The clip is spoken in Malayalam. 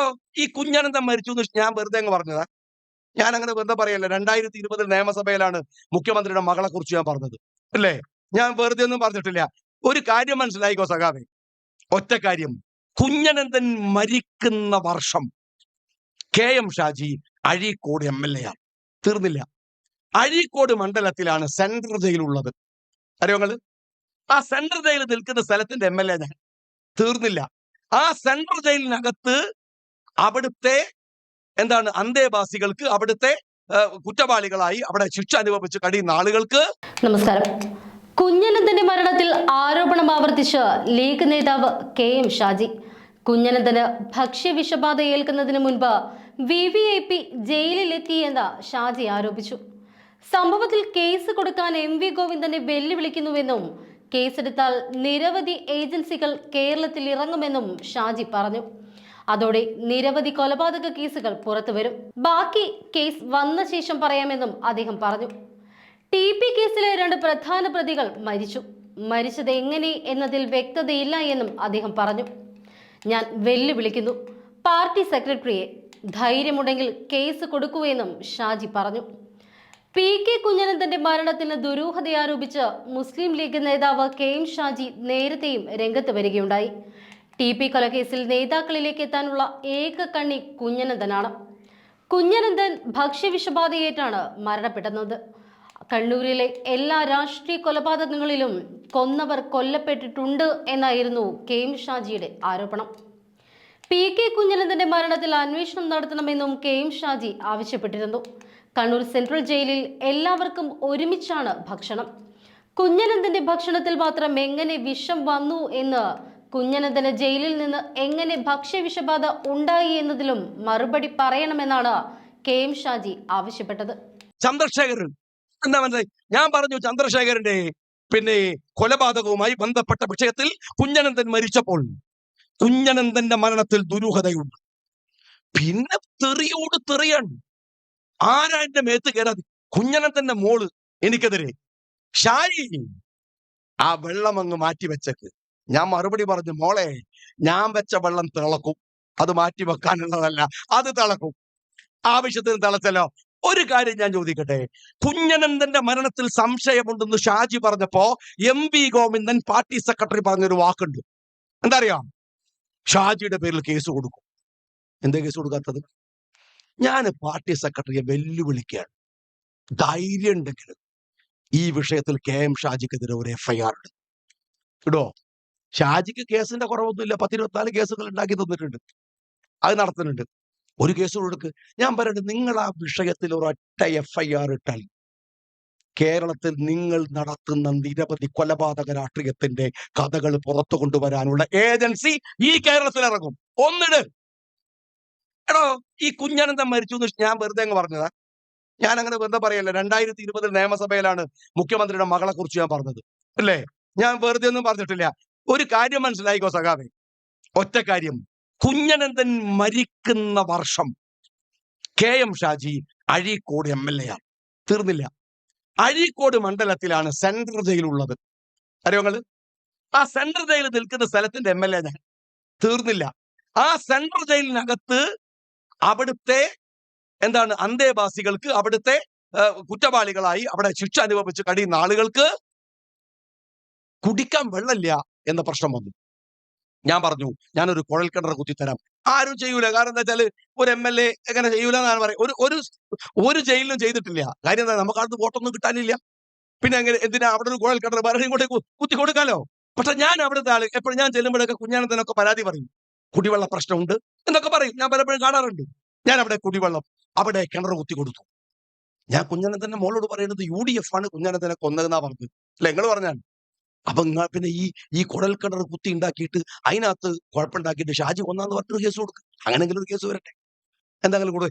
എടോ ഈ കുഞ്ഞനന്തം മരിച്ചു എന്ന് ഞാൻ വെറുതെ അങ്ങ് പറഞ്ഞതാ. ഞാൻ അങ്ങനെ വെറുതെ പറയല്ല. രണ്ടായിരത്തി ഇരുപതിൽ നിയമസഭയിലാണ് മുഖ്യമന്ത്രിയുടെ മകളെ കുറിച്ച് ഞാൻ പറഞ്ഞത്. അല്ലേ? ഞാൻ വെറുതെ ഒന്നും പറഞ്ഞിട്ടില്ല. ഒരു കാര്യം മനസ്സിലായിക്കോ സഖാവേ? ഒറ്റ കാര്യം. കുഞ്ഞനന്ദൻ മരിക്കുന്ന വർഷം K M Shaji Azhikode M L A ആണ് തീർന്നില്ല. അഴീക്കോട് മണ്ഡലത്തിലാണ് സെൻട്രൽ ജയിൽ ഉള്ളത്. അറിയോ നിങ്ങൾ ആ സെൻട്രൽ ജയിൽ നിൽക്കുന്ന സ്ഥലത്തിന്റെ എം എൽ എ ഞാൻ. തീർന്നില്ല. ആ സെൻട്രൽ ജയിലിനകത്ത് അവിടുത്തെ എന്താണ് അന്തേവാസികൾക്ക് അവിടുത്തെ കുറ്റവാളികളായി അവിടെ ശിക്ഷ അനുഭവിച്ച് കഴിയുന്ന ആളുകൾക്ക് നമസ്കാരം. കുഞ്ഞനന്തന്റെ മരണത്തിൽ ആരോപണം ആവർത്തിച്ച് ലീഗ് നേതാവ് കെ എം ഷാജി. കുഞ്ഞനന്തന് ഭക്ഷ്യവിഷബാധ ഏൽക്കുന്നതിന് മുൻപ് വി വി ഐ പി ജയിലിലെത്തിയെന്ന് ഷാജി ആരോപിച്ചു. സംഭവത്തിൽ കേസ് കൊടുക്കാൻ എം വി ഗോവിന്ദനെ വെല്ലുവിളിക്കുന്നുവെന്നും കേസെടുത്താൽ നിരവധി ഏജൻസികൾ കേരളത്തിൽ ഇറങ്ങുമെന്നും ഷാജി പറഞ്ഞു. അതോടെ നിരവധി കൊലപാതക കേസുകൾ പുറത്തുവരും ബാക്കി കേസ് വന്ന ശേഷം പറയാമെന്നും അദ്ദേഹം പറഞ്ഞു. ടി പി കേസിലെ രണ്ട് പ്രധാന പ്രതികൾ മരിച്ചു. മരിച്ചത് എങ്ങനെ എന്നതിൽ വ്യക്തതയില്ല എന്നും അദ്ദേഹം പറഞ്ഞു. ഞാൻ വെല്ലുവിളിക്കുന്നു. പാർട്ടി സെക്രട്ടറിയെ ധൈര്യമുണ്ടെങ്കിൽ കേസ് കൊടുക്കുവെന്നും ഷാജി പറഞ്ഞു. പി കെ കുഞ്ഞനന്തന്റെ മരണത്തിന് ദുരൂഹത ആരോപിച്ച് മുസ്ലിം ലീഗ് നേതാവ് കെ എം ഷാജി നേരത്തെയും രംഗത്ത് വരികയുണ്ടായി. ടി പി കൊലക്കേസിൽ നേതാക്കളിലേക്ക് എത്താനുള്ള ഏക കണ്ണി കുഞ്ഞനന്ദനാണ് കുഞ്ഞനന്ദൻ ഭക്ഷ്യവിഷബാധയേറ്റാണ് മരണപ്പെടുന്നത് കണ്ണൂരിലെ എല്ലാ രാഷ്ട്രീയ കൊലപാതകങ്ങളിലും കൊന്നവർ കൊല്ലപ്പെട്ടിട്ടുണ്ട് എന്നായിരുന്നു കെ എം ഷാജിയുടെ ആരോപണം. പി കെ കുഞ്ഞനന്ദന്റെ മരണത്തിൽ അന്വേഷണം നടത്തണമെന്നും കെ എം ഷാജി ആവശ്യപ്പെട്ടിരുന്നു. കണ്ണൂർ സെൻട്രൽ ജയിലിൽ എല്ലാവർക്കും ഒരുമിച്ചാണ് ഭക്ഷണം. കുഞ്ഞനന്ദന്റെ ഭക്ഷണത്തിൽ മാത്രം എങ്ങനെ വിഷം വന്നു എന്ന് കുഞ്ഞനന്തന് ജയിലിൽ നിന്ന് എങ്ങനെ ഭക്ഷ്യവിഷബാധ ഉണ്ടായി എന്നതിലും മറുപടി പറയണമെന്നാണ് കെ എം ഷാജി ആവശ്യപ്പെട്ടത്. ചന്ദ്രശേഖരൻ. എന്താ മനസ്സിലായി? ഞാൻ പറഞ്ഞു ചന്ദ്രശേഖരന്റെ പിന്നെ കൊലപാതകവുമായി ബന്ധപ്പെട്ട വിഷയത്തിൽ കുഞ്ഞനന്ദൻ മരിച്ചപ്പോൾ കുഞ്ഞനന്ദന്റെ മരണത്തിൽ ദുരൂഹതയുണ്ട്. പിന്നെ തെറിയോട് തെറിയാണ് ആരാ എന്റെ മേത്ത് കയറാതെ കുഞ്ഞനന്ദന്റെ മോൾ എനിക്കെതിരെ ഷാരി ആ വെള്ളം അങ്ങ് മാറ്റി വെച്ചേക്ക് ഞാൻ മറുപടി പറഞ്ഞു മോളെ ഞാൻ വെച്ച വെള്ളം തിളക്കും. അത് മാറ്റി വെക്കാനുള്ളതല്ല അത് തിളക്കും. ആവശ്യത്തിന് തിളച്ചല്ലോ. ഒരു കാര്യം ഞാൻ ചോദിക്കട്ടെ? കുഞ്ഞനന്ദന്റെ മരണത്തിൽ സംശയമുണ്ടെന്ന് ഷാജി പറഞ്ഞപ്പോ M V Govindan party secretary പറഞ്ഞൊരു വാക്കുണ്ട്. എന്താ അറിയാം ഷാജിയുടെ പേരിൽ കേസ് കൊടുക്കും. എന്താ കേസ് കൊടുക്കാത്തത്? ഞാൻ പാർട്ടി സെക്രട്ടറിയെ വെല്ലുവിളിക്കുകയാണ്. ധൈര്യം ഉണ്ടെങ്കിൽ ഈ വിഷയത്തിൽ കെ എം ഷാജിക്കെതിരെ ഒരു എഫ്ഐആർ ഉണ്ട് ഇടോ ഷാജിക്ക് കേസിന്റെ കുറവൊന്നുമില്ല. പത്തിരുപത്തിനാല് കേസുകൾ ഉണ്ടാക്കി തന്നിട്ടുണ്ട്. അത് നടത്തുന്നുണ്ട്. ഒരു കേസ് കൊടുക്ക് ഞാൻ പറയട്ടെ നിങ്ങൾ ആ വിഷയത്തിൽ ഒരൊറ്റ എഫ്ഐആർ ഇട്ടാൽ കേരളത്തിൽ നിങ്ങൾ നടത്തുന്ന നിരവധി കൊലപാതക രാഷ്ട്രീയത്തിന്റെ കഥകൾ പുറത്തു കൊണ്ടുവരാനുള്ള ഏജൻസി ഈ കേരളത്തിൽ ഇറങ്ങും ഒന്നിട്. എടോ ഈ കുഞ്ഞനന്തം മരിച്ചു എന്ന് ഞാൻ വെറുതെ അങ്ങ് പറഞ്ഞതാ. ഞാൻ അങ്ങനെ വെറുതെ പറയല്ല. രണ്ടായിരത്തി ഇരുപതിൽ നിയമസഭയിലാണ് മുഖ്യമന്ത്രിയുടെ മകളെ കുറിച്ച് ഞാൻ പറഞ്ഞത്. അല്ലേ? ഞാൻ വെറുതെ ഒന്നും പറഞ്ഞിട്ടില്ല. ഒരു കാര്യം മനസ്സിലായിക്കോ സഖാവെ? ഒറ്റ കാര്യം. കുഞ്ഞനന്തൻ മരിക്കുന്ന വർഷം K M Shaji Azhikode M L A ആണ് തീർന്നില്ല. അഴീക്കോട് മണ്ഡലത്തിലാണ് സെൻട്രൽ ജയിലുള്ളത് അറിയോ നിങ്ങൾ ആ സെൻട്രൽ ജയിൽ നിൽക്കുന്ന സ്ഥലത്തിന്റെ എം എൽ എ ഞാൻ. തീർന്നില്ല. ആ സെൻട്രൽ ജയിലിനകത്ത് അവിടുത്തെ എന്താണ് അന്തേവാസികൾക്ക് അവിടുത്തെ കുറ്റവാളികളായി അവിടെ ശിക്ഷ അനുഭവിച്ച് കഴിയുന്ന ആളുകൾക്ക് കുടിക്കാൻ വെള്ളമില്ല. എന്ന പ്രശ്നം വന്നു. ഞാൻ പറഞ്ഞു ഞാനൊരു കുഴൽ കിണർ കുത്തിത്തരാം. ആരും ചെയ്യൂല. കാരണം എന്താ വെച്ചാൽ ഒരു എം എൽ എ എങ്ങനെ ചെയ്യൂല എന്നാണ് പറയുന്നത് ഒരു ഒരു ഒരു ജയിലിലും ചെയ്തിട്ടില്ല. കാര്യം എന്താ നമുക്ക് അടുത്ത് വോട്ടൊന്നും കിട്ടാനില്ല. പിന്നെ അങ്ങനെ എന്തിനാ അവിടെ ഒരു കുഴൽ കിണർ വേറെ ഇങ്ങോട്ട് കുത്തി കൊടുക്കാലോ? പക്ഷെ ഞാൻ അവിടുത്തെ ആൾ എപ്പോഴും ഞാൻ ചെല്ലുമ്പോഴൊക്കെ കുഞ്ഞാനത്തിനൊക്കെ പരാതി പറയും. കുടിവെള്ള പ്രശ്നമുണ്ട് എന്നൊക്കെ പറയും. ഞാൻ പലപ്പോഴും കാണാറുണ്ട്. ഞാൻ അവിടെ കുടിവെള്ളം അവിടെ കിണർ കുത്തി കൊടുത്തു. ഞാൻ കുഞ്ഞാനത്തിന്റെ മോളോട് പറയുന്നത് യു ഡി എഫ് ആണ് കുഞ്ഞാനത്തിനെ കൊന്നതെന്നാ പറഞ്ഞത്. അല്ല? നിങ്ങൾ പറഞ്ഞാൽ അപ്പൊ നിങ്ങൾ പിന്നെ ഈ ഈ കുഴൽ കിണർ കുത്തി ഉണ്ടാക്കിയിട്ട് അതിനകത്ത് കുഴപ്പമുണ്ടാക്കിയിട്ട് ഷാജി കൊന്നാന്ന് പറഞ്ഞൊരു കേസ് കൊടുക്കും. അങ്ങനെങ്കിലും ഒരു കേസ് വരട്ടെ. എന്തെങ്കിലും കൂടെ